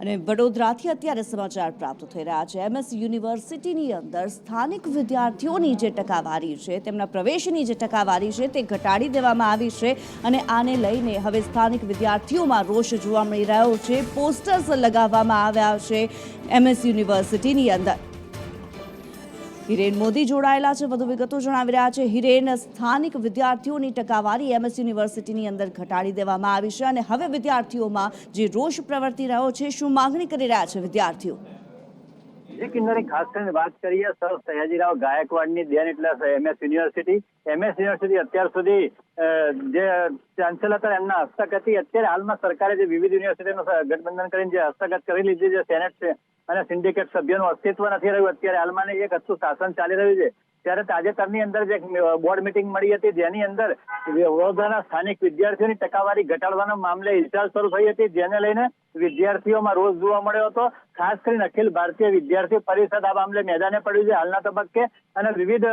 અને વડોદરાથી અત્યારે સમાચાર પ્રાપ્ત થઈ રહ્યા છે. એમએસ યુનિવર્સિટીની અંદર સ્થાનિક વિદ્યાર્થીઓની જે ટકાવારી છે, તેમના પ્રવેશની જે ટકાવારી છે, તે ઘટાડી દેવામાં આવી છે અને આને લઈને હવે સ્થાનિક વિદ્યાર્થીઓમાં રોષ જોવા મળી રહ્યો છે. પોસ્ટર્સ લગાવવામાં આવ્યા છે એમએસ યુનિવર્સિટીની અંદર. હિરેન મોદી જોડાયેલા છે. વધુ વિગતો જણાવી રહ્યા છે. હિરેન સ્થાનિક વિદ્યાર્થીઓની ટકાવારી એમએસ યુનિવર્સિટીની અંદર ઘટાડી દેવામાં આવી છે અને હવે વિદ્યાર્થીઓમાં જે રોષ પ્રવર્તી રહ્યો છે, શું માંગણી કરી રહ્યા છે વિદ્યાર્થીઓ? જે કિન્નરી ખાસ કરીને વાત કરીએ, સર, સયાજીરાવ ગાયકવાડની દેન એટલે એમએસ યુનિવર્સિટી. એમએસ યુનિવર્સિટી અત્યાર સુધી જે ચાન્સેલર હતા એમના હસ્તક હતી. અત્યારે હાલમાં સરકારે જે વિવિધ યુનિવર્સિટીનું ગઠબંધન કરીને જે હસ્તગત કરી લીધી છે, સેનેટ અને સિન્ડિકેટ સભ્યોનું અસ્તિત્વ નથી રહ્યું. અત્યારે હાલમાં એક અચ્છું શાસન ચાલી રહ્યું છે. ત્યારે તાજેતરની અંદર જે બોર્ડ મિટિંગ મળી હતી. જેની અંદર વડોદરાના સ્થાનિક વિદ્યાર્થીઓની ટકાવારી ઘટાડવાના મામલે હિલચાલ શરૂ થઈ હતી. જેને લઈને વિદ્યાર્થીઓમાં રોષ જોવા મળ્યો હતો. ખાસ કરીને અખિલ ભારતીય વિદ્યાર્થી પરિષદ આ મામલે મેદાને પડ્યું છે. હાલના તબક્કે અને વિવિધ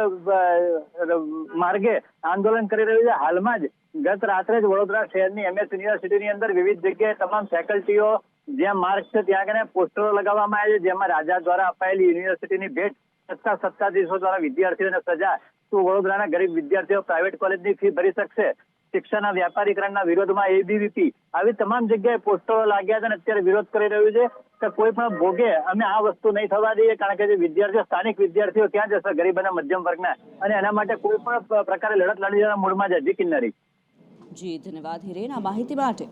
માર્ગે આંદોલન કરી રહ્યું છે. હાલમાં જ ગત રાત્રે જ વડોદરા શહેરની એમએસ યુનિવર્સિટીની અંદર વિવિધ જગ્યાએ તમામ ફેકલ્ટીઓ જ્યાં માર્ગ છે, ત્યાં આગળ પોસ્ટરો લગાવવામાં આવ્યા છે, જેમાં રાજા દ્વારા અપાયેલી યુનિવર્સિટીની ભેટ સત્તા સત્તાધીશો દ્વારા વિદ્યાર્થીઓને સજા. તો વડોદરાના ગરીબ વિદ્યાર્થીઓ પ્રાઇવેટ કોલેજની ફી ભરી શકશે? શિક્ષણના વ્યાપારીકરણના વિરોધમાં એબીવીપી આવી તમામ જગ્યાએ પોસ્ટરો લાગ્યા છે અને અત્યારે વિરોધ કરી રહ્યું છે કે કોઈ પણ ભોગે અમે આ વસ્તુ નહીં થવા દઈએ, કારણ કે જે વિદ્યાર્થીઓ, સ્થાનિક વિદ્યાર્થીઓ ક્યાં જશે, ગરીબ અને મધ્યમ વર્ગના? અને એના માટે કોઈ પણ પ્રકારે લડત લડી મૂડમાં છે, જી કિન્નરી. જી, ધન્યવાદ હિરેન. આ માહિતી માટે